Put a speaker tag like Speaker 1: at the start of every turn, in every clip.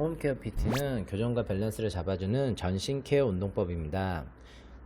Speaker 1: 홈케어 PT는 교정과 밸런스를 잡아주는 전신 케어 운동법입니다.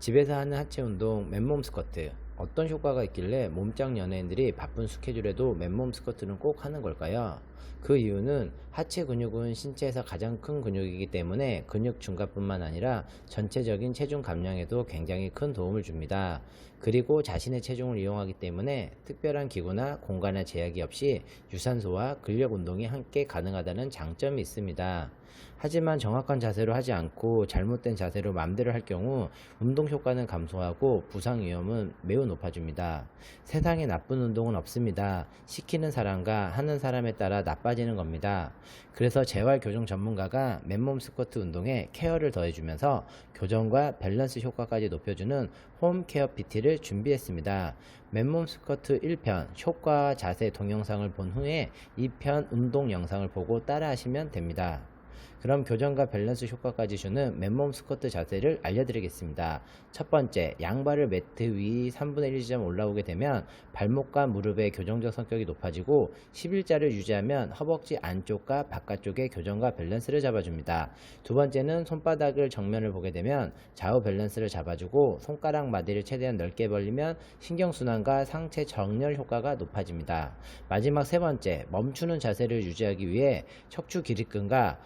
Speaker 1: 집에서 하는 하체 운동, 맨몸 스쿼트. 어떤 효과가 있길래 몸짱 연예인들이 바쁜 스케줄에도 맨몸 스쿼트는 꼭 하는 걸까요? 그 이유는 하체 근육은 신체에서 가장 큰 근육이기 때문에 근육 증가뿐만 아니라 전체적인 체중 감량에도 굉장히 큰 도움을 줍니다. 그리고 자신의 체중을 이용하기 때문에 특별한 기구나 공간의 제약이 없이 유산소와 근력 운동이 함께 가능하다는 장점이 있습니다. 하지만 정확한 자세로 하지 않고 잘못된 자세로 맘대로 할 경우 운동 효과는 감소하고 부상 위험은 매우 높아집니다. 세상에 나쁜 운동은 없습니다. 시키는 사람과 하는 사람에 따라 나빠지는 겁니다. 그래서 재활 교정 전문가가 맨몸 스쿼트 운동에 케어를 더해주면서 교정과 밸런스 효과까지 높여주는 홈 케어 PT를 준비했습니다. 맨몸 스쿼트 1편 효과 자세 동영상을 본 후에 2편 운동 영상을 보고 따라 하시면 됩니다. 그럼 교정과 밸런스 효과까지 주는 맨몸 스쿼트 자세를 알려드리겠습니다. 첫 번째, 양발을 매트 위 3분의 1 지점 올라오게 되면 발목과 무릎의 교정적 성격이 높아지고 11자를 유지하면 허벅지 안쪽과 바깥쪽의 교정과 밸런스를 잡아줍니다. 두 번째는 손바닥을 정면을 보게 되면 좌우 밸런스를 잡아주고 손가락 마디를 최대한 넓게 벌리면 신경순환과 상체 정렬 효과가 높아집니다. 마지막 세 번째, 멈추는 자세를 유지하기 위해 척추 기립근과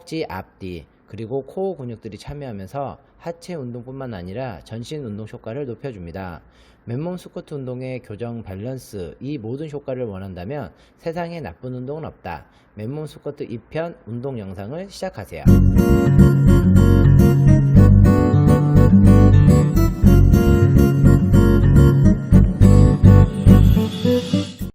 Speaker 1: 허벅지 앞뒤 그리고 코어 근육들이 참여하면서 하체 운동뿐만 아니라 전신 운동 효과를 높여줍니다. 맨몸 스쿼트 운동의 교정 밸런스 이 모든 효과를 원한다면 세상에 나쁜 운동은 없다. 맨몸 스쿼트 2편 운동 영상을 시작하세요.